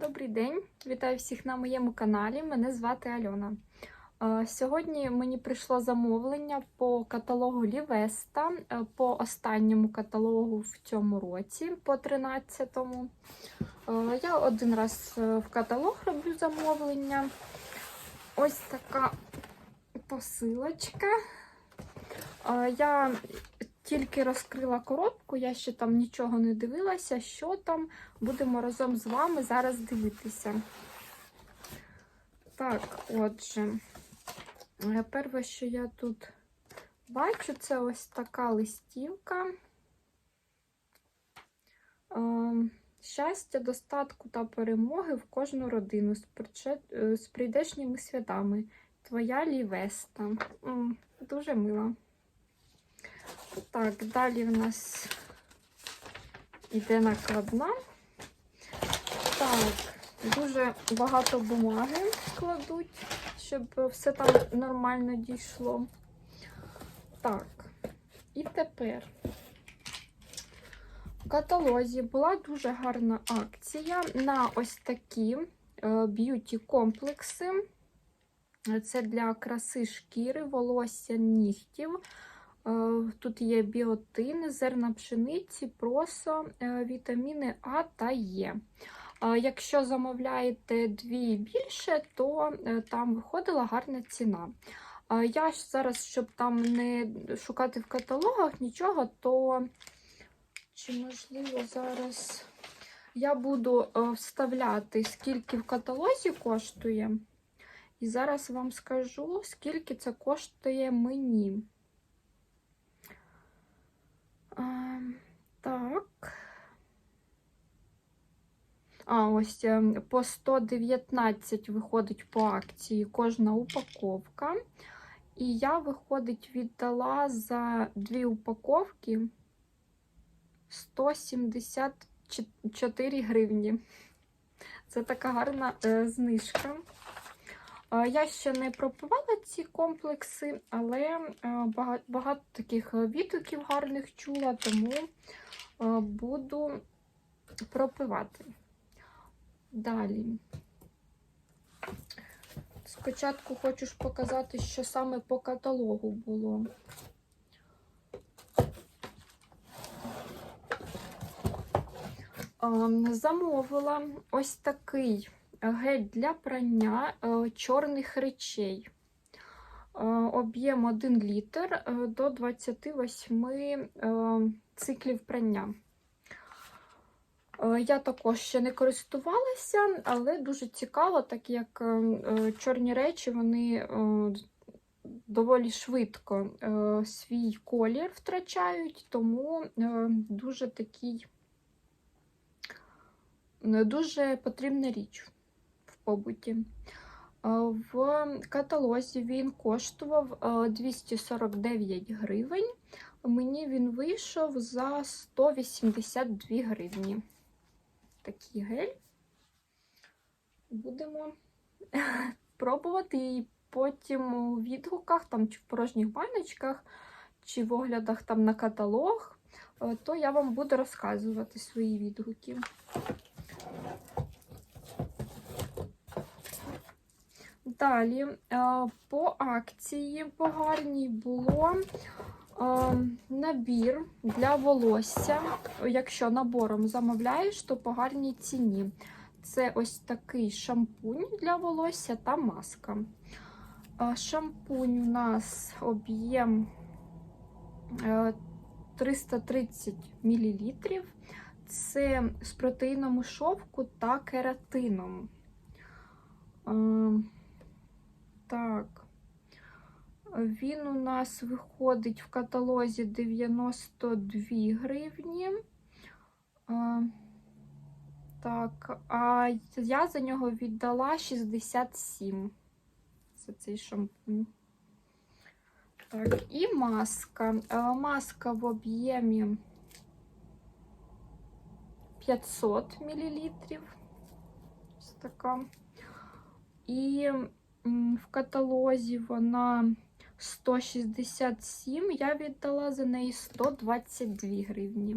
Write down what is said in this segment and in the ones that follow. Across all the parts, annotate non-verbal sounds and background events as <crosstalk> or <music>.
Добрий день, вітаю всіх на моєму каналі. Мене звати Альона. Е, Сьогодні мені прийшло замовлення по каталогу Лівеста, е, по останньому каталогу в цьому році, по 13-му. Е, Я один раз в каталог роблю замовлення. Ось така посилочка. Я тільки розкрила коробку, я ще там нічого не дивилася, що там. Будемо разом з вами зараз дивитися. Так, отже, е, перше, що я тут бачу, це ось така листівка. Е, Щастя, достатку та перемоги в кожну родину з, е, з прийдешніми святами. Твоя Лівеста. Дуже мила. Так, далі в нас іде накладна. Так, дуже багато бумаги кладуть, щоб все там нормально дійшло. Так, і тепер в каталозі була дуже гарна акція на ось такі б'юті-комплекси. Це для краси шкіри, волосся, нігтів. Е, Тут є біотин, зерна пшениці, просо, е, вітаміни А та Е. Е, Якщо замовляєте дві більше, то там виходила гарна ціна. Я ж зараз, щоб там не шукати в каталогах нічого, то чи можливо зараз я буду вставляти, скільки в каталозі коштує. І зараз вам скажу, скільки це коштує мені. А, так. А, ось е, по 119 виходить по акції кожна упаковка. І я, виходить, віддала за дві упаковки 174 гривні. Це така гарна е, знижка. Е, Я ще не пропивала ці комплекси, але е, багато таких відгуків гарних чула, тому е, буду пропивати. Далі. Спочатку хочу ж показати, що саме по каталогу було. Замовила ось такий гель для прання е, чорних речей. Е, Об'єм 1 літр е, до 28 е, циклів прання. Я також ще не користувалася, але дуже цікаво, так як чорні речі вони доволі швидко свій колір втрачають, тому дуже такий дуже потрібна річ побуті. Е, В каталозі він коштував е, 249 гривень. Мені він вийшов за 182 гривні. Такий гель. Будемо <laughs> пробувати і потім у відгуках, там, чи в порожніх баночках, чи в оглядах там на каталог, е, то я вам буду розказувати свої відгуки. Далі е, по акції по гарній було е, набір для волосся. Якщо набором замовляєш, то по гарній ціні. Це ось такий шампунь для волосся та маска. Е, Шампунь у нас об'єм е, 330 мл. Це з протеїном шовку та кератином. Так. Він у нас виходить в каталозі 92 гривні. Так, а я за нього віддала 67 за цей шампунь. Так, і маска. Маска в об'ємі 500 мл. Ось така. І в каталозі вона 167, я віддала за неї 122 гривні.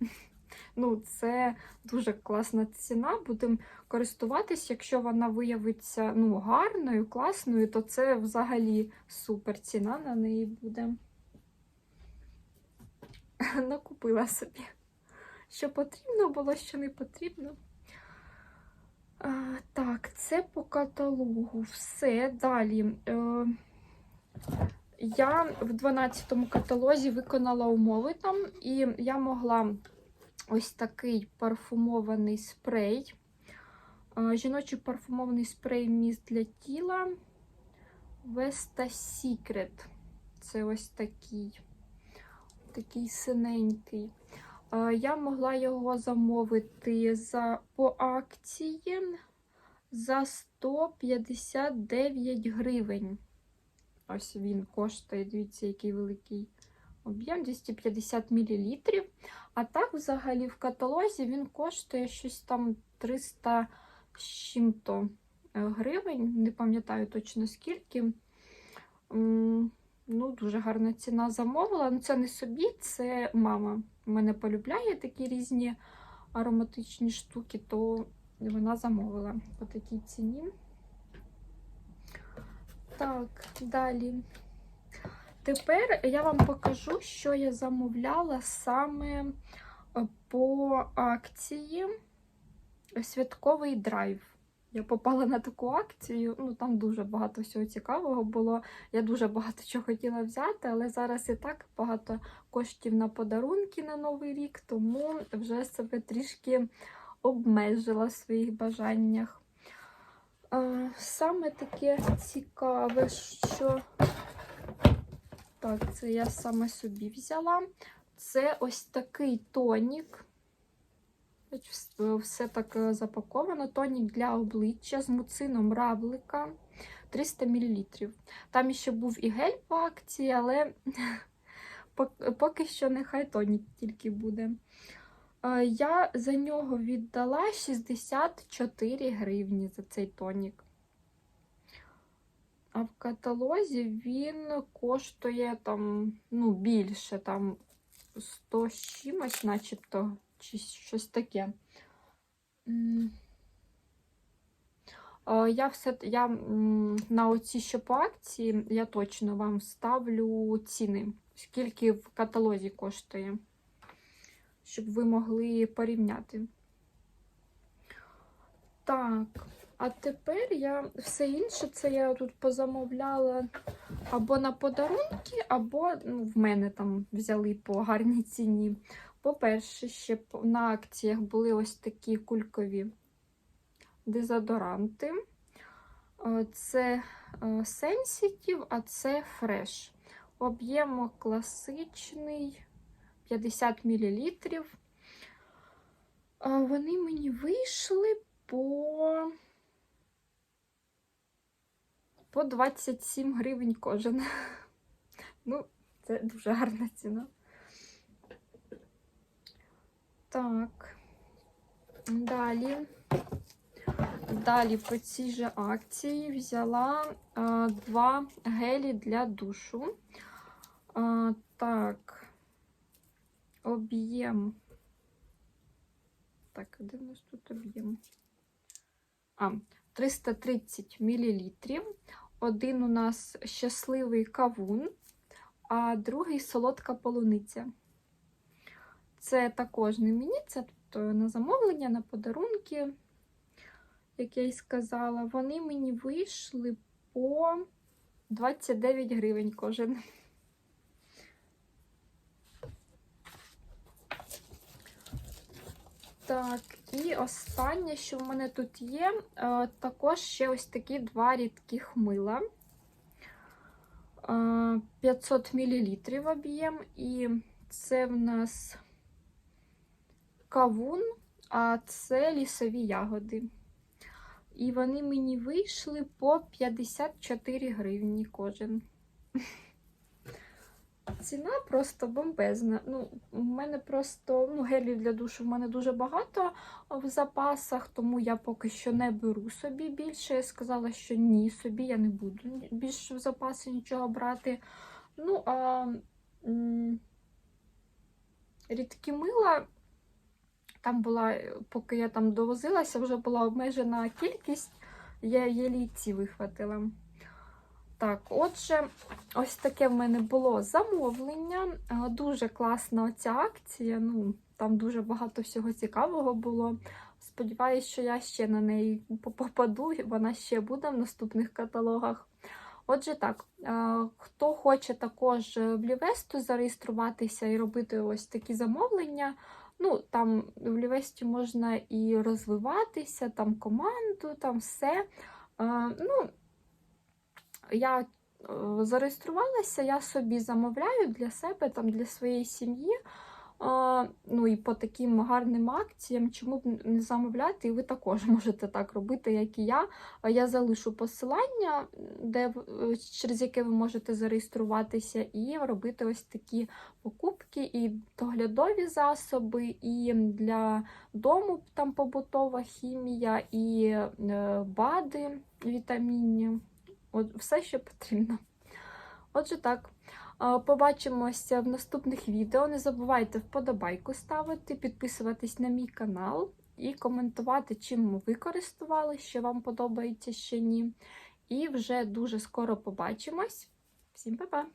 <laughs> Ну, це дуже класна ціна. Будемо користуватись. Якщо вона виявиться ну, гарною, класною, то це взагалі супер ціна на неї буде. <laughs> Накупила собі. Що потрібно було, що не потрібно. Так, це по каталогу. Все. Далі. Е, я в 12 каталозі виконала умови там, і я могла ось такий парфумований спрей. Е, Жіночий парфумований спрей міст для тіла. Vesta Secret. Це ось такий, такий синенький. Е, Я могла його замовити за, по акції за 159 гривень. Ось він коштує, дивіться, який великий об'єм 250 мл. А так, взагалі, в каталозі він коштує щось там 300 з чим-то гривень. Не пам'ятаю точно скільки. Ну, дуже гарна ціна замовила. Ну, це не собі, це мама. Мене полюбляє такі різні ароматичні штуки, то вона замовила по такій ціні. Так, далі. Тепер я вам покажу, що я замовляла саме е, по акції Святковий драйв. Я попала на таку акцію, ну там дуже багато всього цікавого було. Я дуже багато чого хотіла взяти, але зараз і так багато коштів на подарунки на Новий рік, тому вже себе трішки обмежила в своїх бажаннях. Саме таке цікаве, що так, це я саме собі взяла. Це ось такий тонік. Все так е, запаковано. Тонік для обличчя з муцином равлика 300 мл. Там ще був і гель по акції, але <laughs> поки що нехай тонік тільки буде. Е, Я за нього віддала 64 гривні за цей тонік. А в каталозі він коштує там, ну, більше, там 100 з чимось, начебто, чи щось таке. Я все я на оці що по акції, я точно вам ставлю ціни, скільки в каталозі коштує, щоб ви могли порівняти. Так, а тепер я все інше це я тут позамовляла або на подарунки, або ну, в мене там взяли по гарній ціні. По-перше, ще на акціях були ось такі кулькові дезодоранти. Е, Це е, Sensitive, а це Fresh. Об'єм класичний 50 мл. Вони мені вийшли по по 27 гривень кожен. <laughs> Ну, це дуже гарна ціна. Так, далі. Далі по цій же акції взяла а, два гелі для душу. А, так, об'єм. Так, де в нас тут об'єм? А, 330 мл. Один у нас щасливий кавун, а другий солодка полуниця. Це також не мені, це тут на замовлення, на подарунки, як я й сказала. Вони мені вийшли по 29 гривень кожен. Так, і останнє, що в мене тут є, е, також ще ось такі два рідких мила. 500 мл об'єм, і це в нас кавун, а це лісові ягоди. І вони мені вийшли по 54 гривні кожен. <laughs> Ціна просто бомбезна. Ну, У мене просто ну, гелів для душу в мене дуже багато в запасах, тому я поки що не беру собі більше. Я сказала, що ні, собі я не буду більше в запаси нічого брати. Ну, а рідкі мила Там була, е, поки я там довозилася, вже була обмежена кількість, я єлі ці вихватила. Так, отже, ось таке в мене було замовлення. Е, Дуже класна ця акція. Ну, там дуже багато всього цікавого було. Сподіваюсь, що я ще на неї попаду, вона ще буде в наступних каталогах. Отже, так, е, хто хоче також в Лівесту зареєструватися і робити ось такі замовлення, ну, там в Лівесті можна і розвиватися, там команду, там все. Е, Ну, я е, зареєструвалася, я собі замовляю для себе, там, для своєї сім'ї. Ну і по таким гарним акціям, чому б не замовляти, і ви також <laughs> можете так робити, як і я. Я залишу посилання, де, через яке ви можете зареєструватися, і робити ось такі покупки, і доглядові засоби, і для дому там побутова хімія, і е, БАДи вітамінні. От все, що потрібно. Отже, так. Побачимося в наступних відео. Не забувайте вподобайку ставити, підписуватись на мій канал і коментувати, чим ви користували, що вам подобається, що ні. І вже дуже скоро побачимось. Всім па-па!